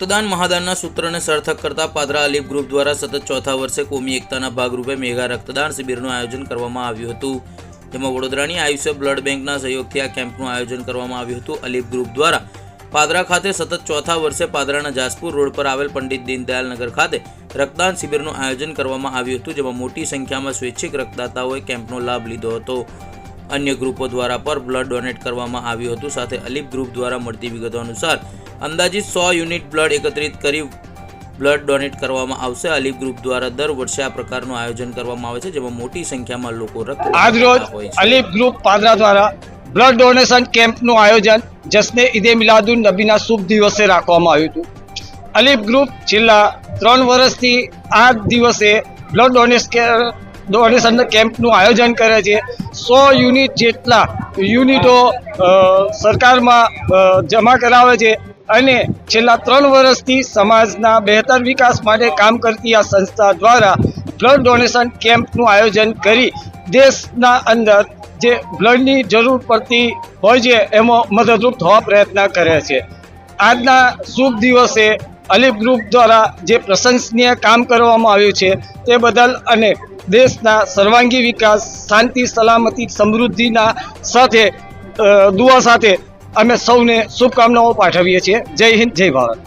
રક્તદાન મહાદાનના સૂત્રને સાર્થક કરતા પાદરા અલીફ ગ્રુપ દ્વારા સતત ચોથા વર્ષે કોમી એકતાના ભાગરૂપે મેગા રક્તદાન શિબિરનું આયોજન કરવામાં આવ્યું હતું. જેમાં વડોદરાની આયુષ્ય બ્લડ બેંકના સહયોગથી આ કેમ્પનું આયોજન કરવામાં આવ્યું હતું. અલીફ ગ્રુપ દ્વારા પાદરા ખાતે સતત ચોથા વર્ષે પાદરાના જાસપુર રોડ પર આવેલ પંડિત દીનદયાલનગર ખાતે રક્તદાન શિબિરનું આયોજન કરવામાં આવ્યું હતું, જેમાં મોટી સંખ્યામાં સ્વૈચ્છિક રક્તદાતાઓએ કેમ્પનો લાભ લીધો હતો. અન્ય ગ્રુપો દ્વારા પર બ્લડ ડોનેટ કરવામાં આવ્યું હતું. સાથે અલીફ ગ્રુપ દ્વારા મળતી વિગતો અનુસાર અંદાજિત સો યુનિટ બ્લડ એકત્રિત કરી બ્લડ ડોનેટ કરવામાં આવશે. અલીફ ગ્રુપ દ્વારા દર વર્ષે આ પ્રકારનું આયોજન કરવામાં આવે છે જેમાં મોટી સંખ્યામાં લોકો રક્ત આજ રોજ અલીફ ગ્રુપ પાદરા દ્વારા બ્લડ ડોનેશન કેમ્પનું આયોજન જશ્ને ઈદે મિલાદુન નબીના શુભ દિવસે રાખવામાં આવ્યું હતું. અલીફ ગ્રુપ છેલ્લા ત્રણ વર્ષથી આ દિવસે બ્લડ ડોનેશન ડોનેશન કેમ્પનું આયોજન કરે છે. સો યુનિટ જેટલા યુનિટો સરકારમાં જમા કરાવે છે. અને છેલ્લા ત્રણ વર્ષથી સમાજના બહેતર વિકાસ માટે કામ કરતી આ સંસ્થા દ્વારા બ્લડ ડોનેશન કેમ્પનું આયોજન કરી દેશના અંદર જે બ્લડની જરૂર પડતી હોય છે, એમાં મદદરૂપ થવા પ્રયત્ન કરે છે. આજના શુભ દિવસે અલીફ ગ્રુપ દ્વારા જે પ્રશંસનીય કામ કરવામાં આવ્યું છે, તે બદલ અને દેશના સર્વાંગી વિકાસ, શાંતિ, સલામતી, સમૃદ્ધિના સાથે દુઆ સાથે અમે સૌને શુભકામનાઓ પાઠવીએ છીએ. જય હિન્દ જય ભારત.